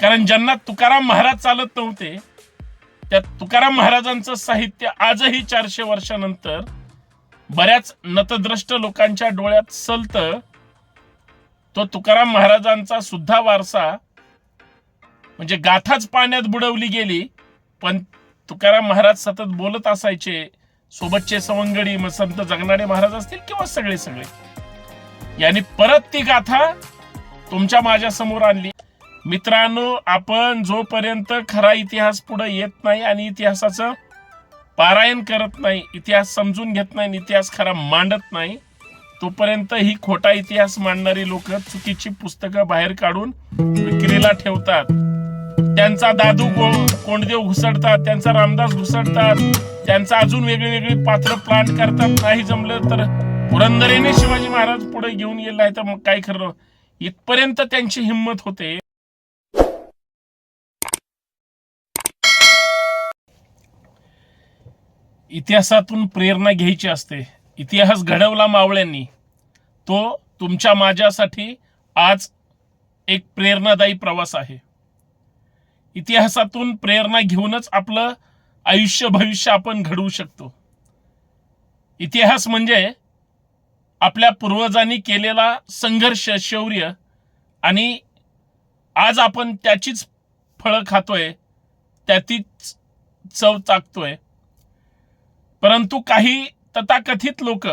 कारण ज्यांना तुकाराम महाराज चालत नव्हते त्या तुकाराम महाराजांचं साहित्य आजही चारशे वर्षानंतर बऱ्याच नतद्रष्ट लोकांच्या डोळ्यात सलत तो तुकाराम महाराजांचा सुद्धा वारसा म्हणजे गाथाच पाण्यात बुडवली गेली पण तुकाराम महाराज सतत बोलत असायचे सोबतचे सवंगडी मग संत जगनाडे महाराज असतील किंवा सगळे सगळे. यांनी परत ती गाथा तुमच्या माझ्यासमोर आणली. मित्रांनो आपण जोपर्यंत खरा इतिहास पुढे येत नाही आणि इतिहासाचं पारायण करत नाही इतिहास समजून घेत नाही आणि इतिहास खरा मांडत नाही तोपर्यंत ही खोटा इतिहास मांडणारी लोक चुकीची पुस्तकं बाहेर काढून विक्रीला ठेवतात. त्यांचा दादू को- कोंडदेव घुसडतात त्यांचा रामदास घुसडतात त्यांचा अजून वेगळी वेगळी पात्र प्लांट करतात नाही जमलं तर पुरंदरेने शिवाजी महाराज पुढे घेऊन गेला आहे तर मग काय खरं? इथपर्यंत त्यांची हिंमत होते. इतिहासातून प्रेरणा घ्यायची असते. इतिहास घडवला मावळ्यांनी. तो तुमच्या माझ्यासाठी आज एक प्रेरणादायी प्रवास आहे. इतिहासातून प्रेरणा घेऊनच आपलं आयुष्य भविष्य आपण घडवू शकतो. इतिहास म्हणजे आपल्या पूर्वजांनी केलेला संघर्ष शौर्य आणि आज आपण त्याचीच फळं खातोय त्यातीच चव चाकतोय परंतु काही तथाकथित लोक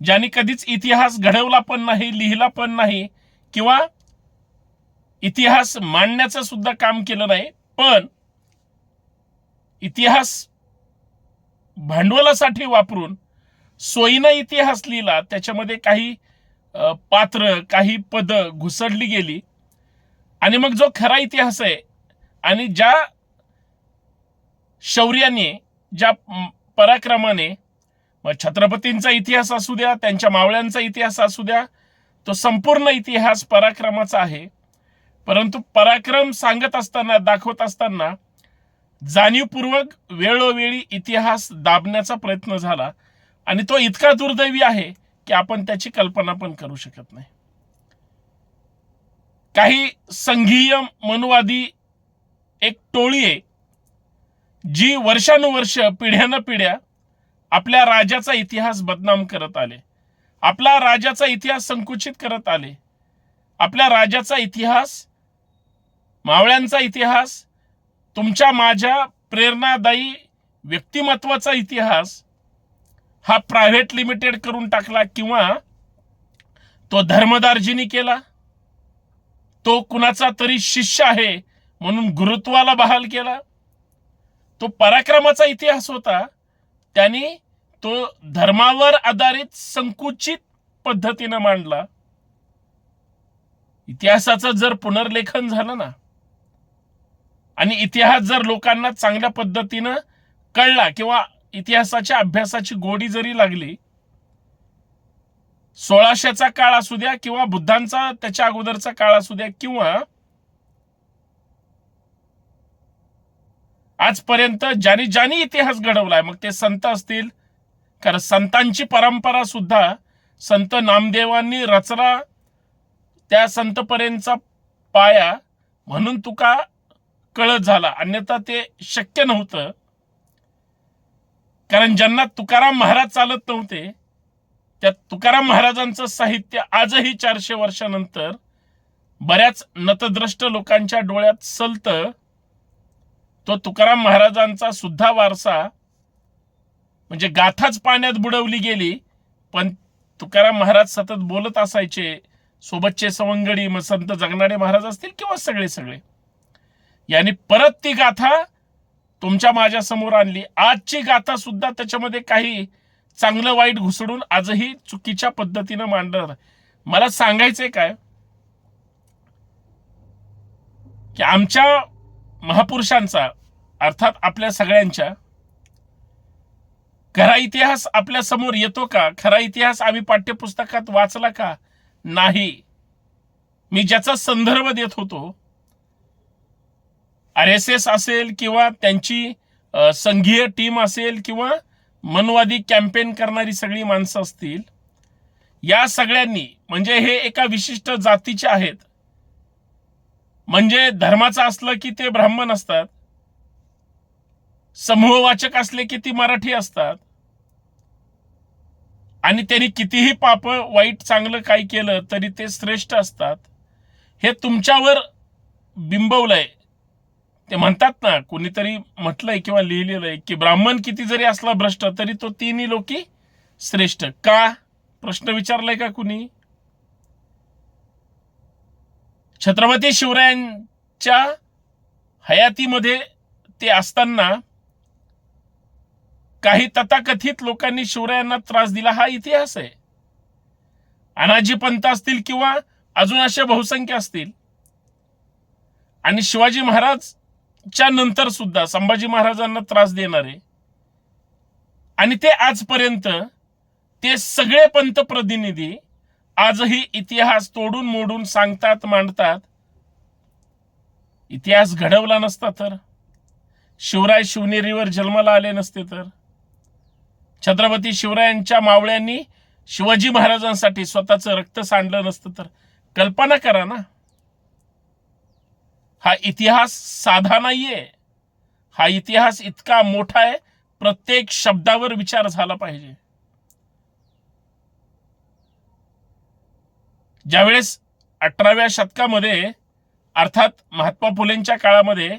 ज्यांनी कधीच इतिहास घडवला पण नाही लिहिला पण नाही किंवा इतिहास मांडण्याचं सुद्धा काम केलं नाही पण इतिहास भांडवलासाठी वापरून सोयीनं इतिहास लिहिला त्याच्यामध्ये काही पात्र काही पद घुसडली गेली आणि मग जो खरा इतिहास आहे आणि ज्या शौर्याने ज्या पराक्रमाने मग छत्रपतींचा इतिहास असू द्या त्यांच्या मावळ्यांचा इतिहास असू द्या तो संपूर्ण इतिहास पराक्रमाचा आहे. परंतु पराक्रम सांगत असताना दाखवत असताना जाणीवपूर्वक वेळोवेळी इतिहास दाबण्याचा प्रयत्न झाला आणि तो इतका दुर्दैवी आहे की आपण त्याची कल्पना पण करू शकत नाही. काही संघीय मनुवादी एक टोळी आहे जी वर्षानुवर्ष पिढ्यानं पिढ्या आपल्या राजाचा इतिहास बदनाम करत आले. आपला राजाचा इतिहास संकुचित करत आले. आपल्या राजाचा इतिहास मावळ्यांचा इतिहास तुमच्या माझ्या प्रेरणादायी व्यक्तिमत्वाचा इतिहास हा प्रायव्हेट लिमिटेड करून टाकला किंवा तो धर्मदार्जिनी केला. तो कुणाचा तरी शिष्य आहे म्हणून गुरुत्वाला बहाल केला. तो पराक्रमाचा इतिहास होता त्यांनी तो धर्मावर आधारित संकुचित पद्धतीनं मांडला. इतिहासाचं जर पुनर्लेखन झालं ना आणि इतिहास जर लोकांना चांगल्या पद्धतीनं कळला किंवा इतिहासाच्या अभ्यासाची गोडी जरी लागली सोळाशेचा काळ असू द्या किंवा बुद्धांचा त्याच्या अगोदरचा काळ असू द्या किंवा आजपर्यंत ज्यांनी ज्यांनी इतिहास घडवलाय मग ते संत असतील. कारण संतांची परंपरा सुद्धा संत नामदेवांनी रचला त्या संतपर्यंतचा पाया म्हणून तुका कळत झाला. अन्यथा ते शक्य नव्हतं. कारण ज्यांना तुकाराम महाराज चालत नव्हते त्या तुकाराम महाराजांचं साहित्य आजही चारशे वर्षानंतर बऱ्याच नतद्रष्ट लोकांच्या डोळ्यात सलत. तो तुकाराम महाराजांचा सुद्धा वारसा म्हणजे गाथाच पाण्यात बुडवली गेली पण तुकाराम महाराज सतत बोलत असायचे सोबतचे सवंगडी मग संत जगणारे महाराज असतील किंवा सगळे सगळे. यांनी परत ती गाथा तुमच्या माझ्यासमोर आणली. आजची गाथा सुद्धा त्याच्यामध्ये काही चांगलं वाईट घुसडून आजही चुकीच्या पद्धतीनं मांडणार. मला सांगायचंय काय? की आमच्या महापुरुषांचा अर्थात आपल्या सगळ्यांच्या खरा इतिहास आपल्यासमोर येतो का? खरा इतिहास आम्ही पाठ्यपुस्तकात वाचला का? नाही. मी ज्याचा संदर्भ देत होतो आर एस एस असेल किंवा त्यांची संघीय टीम असेल किंवा मनवादी कॅम्पेन करणारी सगळी माणसं असतील या सगळ्यांनी म्हणजे हे एका विशिष्ट जातीचे आहेत म्हणजे धर्माचं असलं की ते ब्राह्मण असतात समूहवाचक असले की ती मराठी असतात आणि त्यांनी कितीही पाप वाईट चांगलं काही केलं तरी ते श्रेष्ठ असतात. हे तुमच्यावर बिंबवलंय. ते म्हणतात ना कोणीतरी म्हटलंय किंवा लिहिलेलं आहे की ब्राह्मण किती जरी असला भ्रष्ट तरी तो तिन्ही लोकी श्रेष्ठ. का? प्रश्न विचारलाय का कुणी? छत्रपती शिवरायांच्या हयातीमध्ये ते असताना काही तथाकथित लोकांनी शिवरायांना त्रास दिला. हा इतिहास आहे. अनाजी पंत असतील किंवा अजून असे बहुसंख्य असतील. आणि शिवाजी महाराजच्या नंतर सुद्धा संभाजी महाराजांना त्रास देणारे. आणि ते आजपर्यंत ते सगळे पंतप्रतिनिधी आजही इतिहास तोडून मोडून सांगतात मांडतात. इतिहास घडवला नसता तर. शिवराय शिवनेरीवर जन्माला आले नसते तर. छत्रपती शिवरायांच्या मावळ्यांनी शिवाजी महाराजांसाठी स्वतःचं रक्त सांडलं नसतं तर. कल्पना करा ना. हा इतिहास साधा नाहीये. हा इतिहास इतका मोठा आहे प्रत्येक शब्दावर विचार झाला पाहिजे. ज्यावेळेस अठराव्या शतकामध्ये अर्थात महात्मा फुलेंच्या काळामध्ये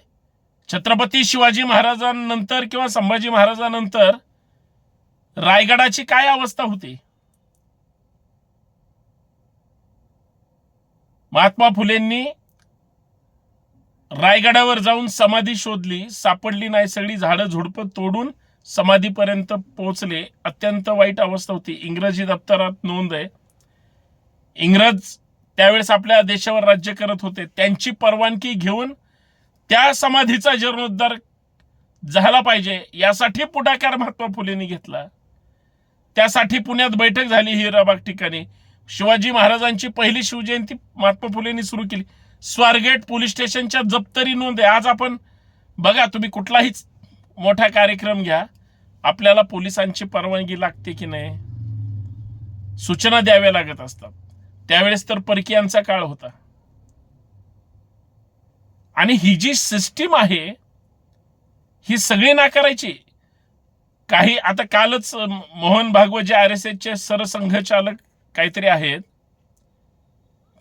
छत्रपती शिवाजी महाराजांनंतर किंवा संभाजी महाराजांनंतर रायगडाची काय अवस्था होती? महात्मा फुलेंनी रायगडावर जाऊन समाधी शोधली सापडली नाही सगळी झाडं झुडपं तोडून समाधीपर्यंत पोहोचले. अत्यंत वाईट अवस्था होती. इंग्रजी दप्तरात नोंद आहे. इंग्रज त्यावेळेस आपल्या देशावर राज्य करत होते. त्यांची परवानगी घेऊन त्या समाधीचा जीर्णोद्धार झाला पाहिजे यासाठी पुढाकार महात्मा फुलेंनी घेतला. त्यासाठी पुण्यात बैठक झाली हिराबाग ठिकाणी. शिवाजी महाराजांची पहिली शिवजयंती महात्मा फुलेंनी सुरू केली. स्वारगेट पोलीस स्टेशनच्या जप्तरी नोंद आहे. आज आपण बघा तुम्ही कुठलाही मोठा कार्यक्रम घ्या. आपल्याला पोलिसांची परवानगी लागते की नाही? सूचना द्याव्या लागत असतात. त्यावेळेस तर परकीयांचा काळ होता. आणि ही जी सिस्टीम आहे ही सगळी नाकारायची. काही आता कालच मोहन भागवत जे आर एस एसचे सरसंघचालक काहीतरी आहेत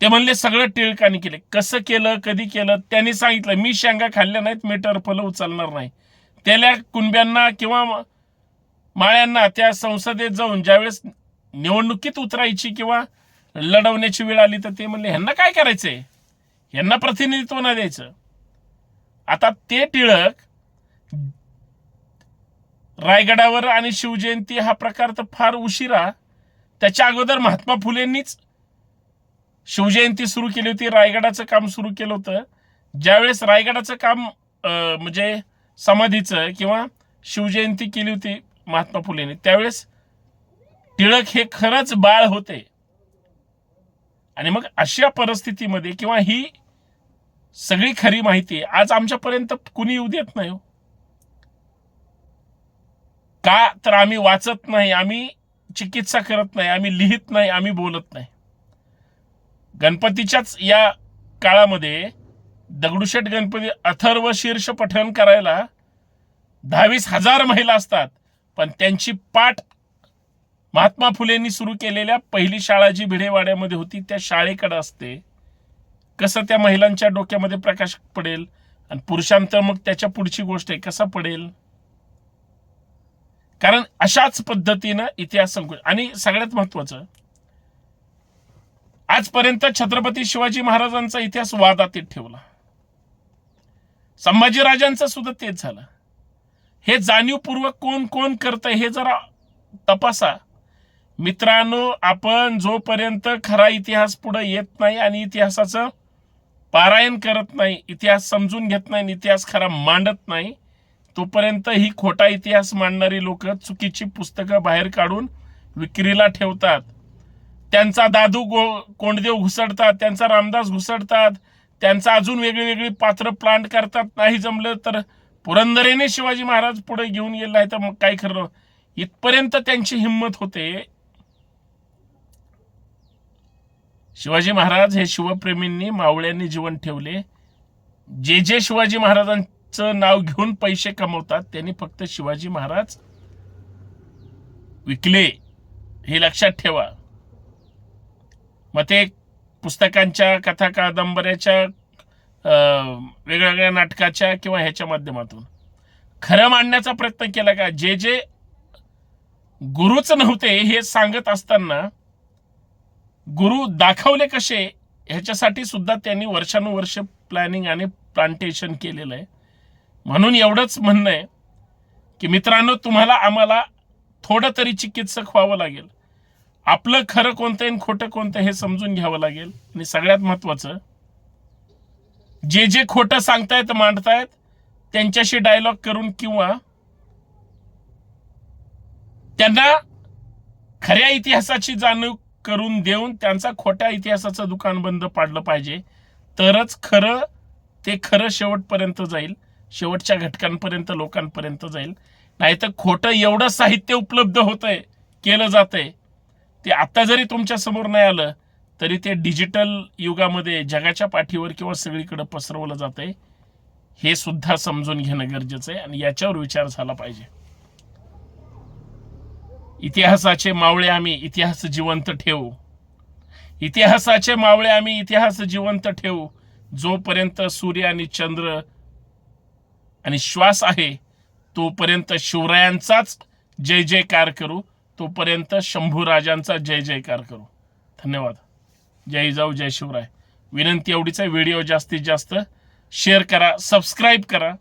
ते म्हणले सगळं टिळकाने केले. कसं केलं कधी केलं त्यांनी सांगितलं मी शेंगा खाल्ल्या नाहीत मी टरफलं उचलणार नाही. त्याला कुणब्यांना किंवा माळ्यांना त्या संसदेत जाऊन ज्यावेळेस निवडणुकीत उतरायची किंवा लढवण्याची वेळ आली तर ते म्हणले ह्यांना काय करायचंय? ह्यांना प्रतिनिधित्व नाही द्यायचं. आता ते टिळक रायगडावर आणि शिवजयंती हा प्रकार तर फार उशिरा. त्याच्या अगोदर महात्मा फुलेंनीच शिवजयंती सुरू केली होती रायगडाचं काम सुरू केलं होतं. ज्यावेळेस रायगडाचं काम अं, म्हणजे समाधीचं किंवा शिवजयंती केली होती महात्मा फुलेंनी त्यावेळेस टिळक हे खरंच बाळ होते. आणि मग अशा परिस्थितीमध्ये किंवा ही सगळी खरी माहिती आज आमच्यापर्यंत कुणी येऊ देत नाही हो. का तर आम्ही वाचत नाही आम्ही चिकित्सा करत नाही आम्ही लिहित नाही आम्ही बोलत नाही. गणपतीच्याच या काळामध्ये दगडूशेठ गणपती अथर्व शीर्ष पठण करायला दहावीस हजार महिला असतात पण त्यांची पाठ महात्मा फुलेंनी सुरू केलेल्या पहिली शाळा जी भिडेवाड्यामध्ये होती त्या शाळेकडे असते. कसं त्या महिलांच्या डोक्यामध्ये प्रकाश पडेल आणि पुरुषांतर मग त्याच्या पुढची गोष्ट आहे कसा पडेल? कारण अशाच पद्धतीनं इतिहास संकुल आणि सगळ्यात महत्वाचं आजपर्यंत छत्रपती शिवाजी महाराजांचा इतिहास वादातीत ठेवला. संभाजीराजांचं सुद्धा तेच झालं. हे जाणीवपूर्वक कोण कोण करतंय हे जरा तपासा. मित्रांनो आपण जोपर्यंत खरा इतिहास पुढे येत नाही आणि इतिहासाचं पारायण करत नाही इतिहास समजून घेत नाही आणि इतिहास खरा मांडत नाही तोपर्यंत ही खोटा इतिहास मांडणारी लोक चुकीची पुस्तकं बाहेर काढून विक्रीला ठेवतात. त्यांचा दादू गो कोंडदेव घुसडतात त्यांचा रामदास घुसडतात त्यांचा अजून वेगळी वेगळी पात्र प्लांट करतात नाही जमलं तर पुरंदरेने शिवाजी महाराज पुढे घेऊन गेला आहे तर मग काय खरं? इथपर्यंत त्यांची हिंमत होते. शिवाजी महाराज हे शिवप्रेमींनी मावळ्यांनी जीवन ठेवले. जे जे शिवाजी महाराजांचं नाव घेऊन पैसे कमवतात त्यांनी फक्त शिवाजी महाराज विकले. हे लक्षात ठेवा. मग ते पुस्तकांच्या कथा कादंबऱ्याच्या अं, वेगवेगळ्या नाटकाच्या किंवा ह्याच्या माध्यमातून. खरं मांडण्याचा प्रयत्न केला का? जे जे गुरुच नव्हते हे सांगत असताना गुरु दाखवले कसे ह्याच्यासाठी सुद्धा त्यांनी वर्षानुवर्ष प्लॅनिंग आणि प्लांटेशन केलेलं आहे. म्हणून एवढंच म्हणणं आहे की मित्रांनो तुम्हाला आम्हाला थोडं तरी चिकित्सक व्हावं लागेल. आपलं खरं कोणतं आहे आणि खोटं कोणतं हे समजून घ्यावं लागेल. आणि सगळ्यात महत्वाचं जे जे खोटं सांगतायत मांडतायत त्यांच्याशी डायलॉग करून किंवा त्यांना खऱ्या इतिहासाची जाणीव करून देऊन त्यांचा खोट्या इतिहासाचं दुकान बंद पाडलं पाहिजे. तरच खरं ते खरं शेवटपर्यंत जाईल. शेवटच्या घटकांपर्यंत लोकांपर्यंत जाईल. नाहीतर खोटं एवढं साहित्य उपलब्ध होतंय केलं जातंय. ते आता जरी तुमच्यासमोर नाही आलं तरी ते डिजिटल युगामध्ये जगाच्या पाठीवर किंवा सगळीकडे पसरवलं जातंय. हे सुद्धा समजून घेणं गरजेचं आहे आणि याच्यावर विचार झाला पाहिजे. इतिहासाचे मावळे आम्ही इतिहास जिवंत ठेवू. इतिहासाचे मावळे आम्ही इतिहास जिवंत ठेवू. जोपर्यंत सूर्य आणि चंद्र आणि श्वास आहे तोपर्यंत शिवरायांचाच जय जयकार करू. तोपर्यंत शंभू राजांचा जय जयकार करू. धन्यवाद. जय जाऊ जय शिवराय. विनंती एवढीच आहे. व्हिडिओ जास्तीत जास्त शेअर करा सबस्क्राईब करा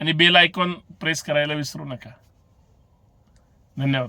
आणि बेल आयकॉन प्रेस करायला विसरू नका. धन्यवाद.